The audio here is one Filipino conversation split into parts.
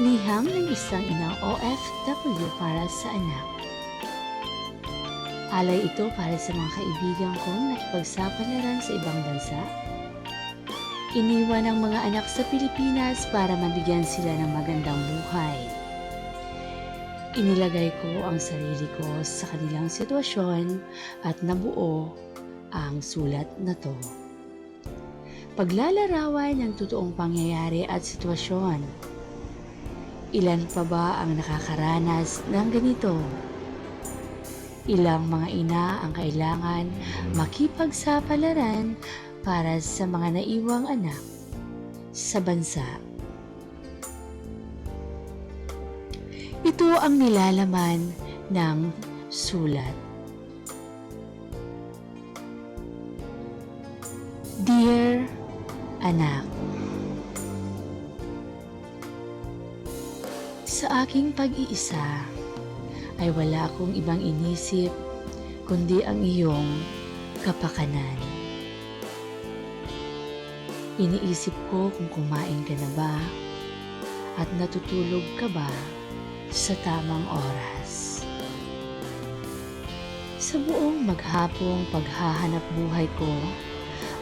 Liham ng isang inang OFW para sa anak. Alay ito para sa mga kaibigan kong nakipagsapalaran sa ibang bansa. Iniwan ang mga anak sa Pilipinas para mabigyan sila ng magandang buhay. Inilagay ko ang sarili ko sa kanilang sitwasyon at nabuo ang sulat na to. Paglalarawan ng totoong pangyayari at sitwasyon. Ilan pa ba ang nakakaranas ng ganito? Ilang mga ina ang kailangan makipagsapalaran para sa mga naiwang anak sa bansa. Ito ang nilalaman ng sulat. Dear anak, sa aking pag-iisa ay wala akong ibang inisip kundi ang iyong kapakanan. Iniisip ko kung kumain ka na ba at natutulog ka ba sa tamang oras. Sa buong maghapong paghahanap buhay ko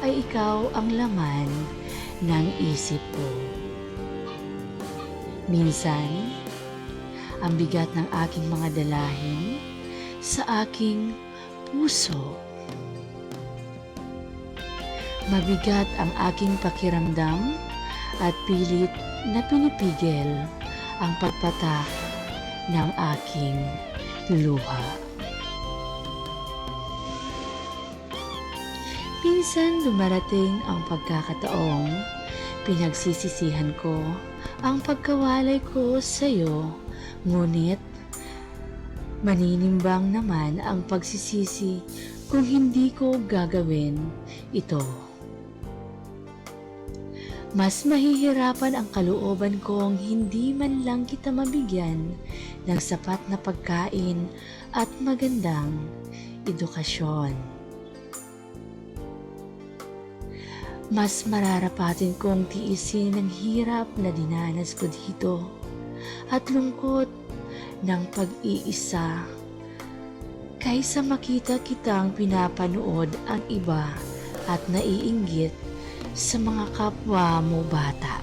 ay ikaw ang laman ng isip ko. Minsan, ang bigat ng aking mga dalahin sa aking puso. Mabigat ang aking pakiramdam at pilit na pinipigil ang pagpatak ng aking luha. Pinsan dumarating ang pagkakataong pinagsisisihan ko ang pagkawalay ko sa iyo, ngunit maninimbang naman ang pagsisisi kung hindi ko gagawin ito. Mas mahihirapan ang kalooban kong hindi man lang kita mabigyan ng sapat na pagkain at magandang edukasyon. Mas mararapatin kong tiisin ang hirap na dinanas ko dito at lungkot ng pag-iisa kaysa makita kitang pinapanood ang iba at naiinggit sa mga kapwa mo bata.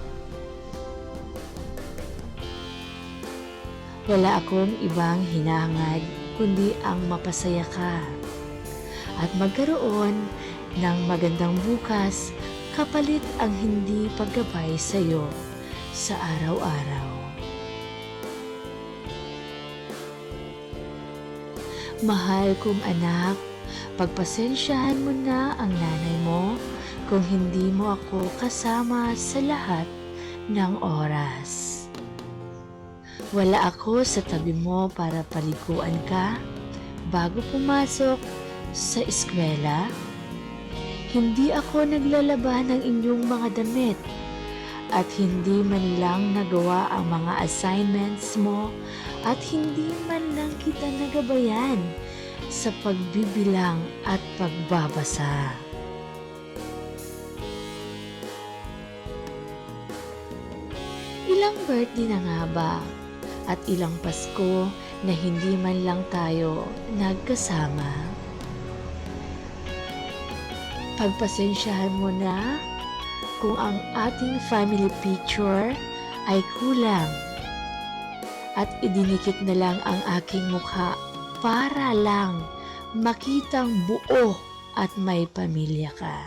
Wala akong ibang hinangad kundi ang mapasaya ka at magkaroon ng magandang bukas kapalit ang hindi paggabay sa iyo sa araw-araw. Mahal kong anak, pagpasensyahan mo na ang nanay mo kung hindi mo ako kasama sa lahat ng oras. Wala ako sa tabi mo para paliguan ka bago pumasok sa eskwela hindi ako naglalaba ng inyong mga damit at hindi man lang nagawa ang mga assignments mo at hindi man lang kita nagabayan sa pagbibilang at pagbabasa. Ilang birthday na nga ba at ilang Pasko na hindi man lang tayo nagkasama? Pagpasensyahan mo na kung ang ating family picture ay kulang at idinikit na lang ang aking mukha para lang makitang buo at may pamilya ka.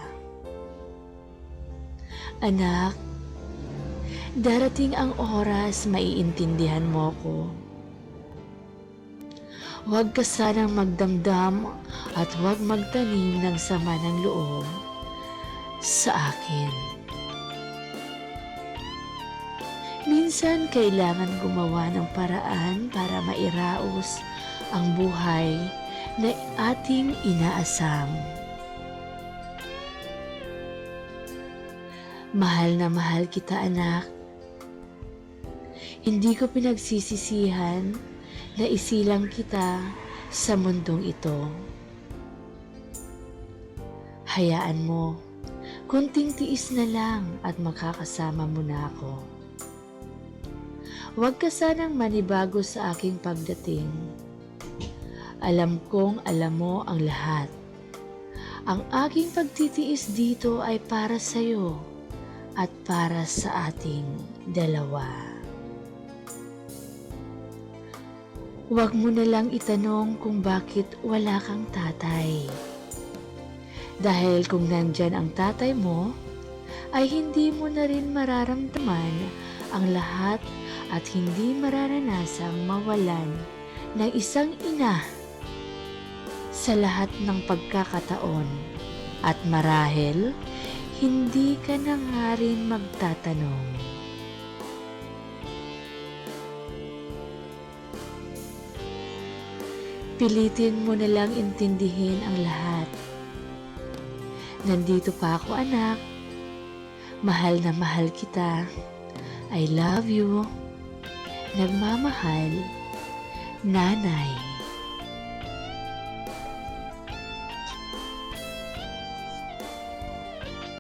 Anak, darating ang oras maiintindihan mo ko. Huwag ka sanang magdamdam at huwag magtanim ng sama ng loob sa akin. Minsan kailangan gumawa ng paraan para mairaos ang buhay na ating inaasam. Mahal na mahal kita anak. Hindi ko pinagsisisihan na isilang kita sa mundong ito. Hayaan mo, kunting tiis na lang at makakasama mo na ako. Huwag ka sanang manibago sa aking pagdating. Alam kong alam mo ang lahat. Ang aking pagtitiis dito ay para sa'yo at para sa ating dalawa. Huwag mo na lang itanong kung bakit wala kang tatay. Dahil kung nandyan ang tatay mo, ay hindi mo na rin mararamdaman ang lahat at hindi mararanasang mawalan ng isang ina sa lahat ng pagkakataon. At marahil, hindi ka na nga rin magtatanong. Pilitin mo na lang intindihin ang lahat. Nandito pa ako anak. Mahal na mahal kita. I love you. Nagmamahal. Nanay.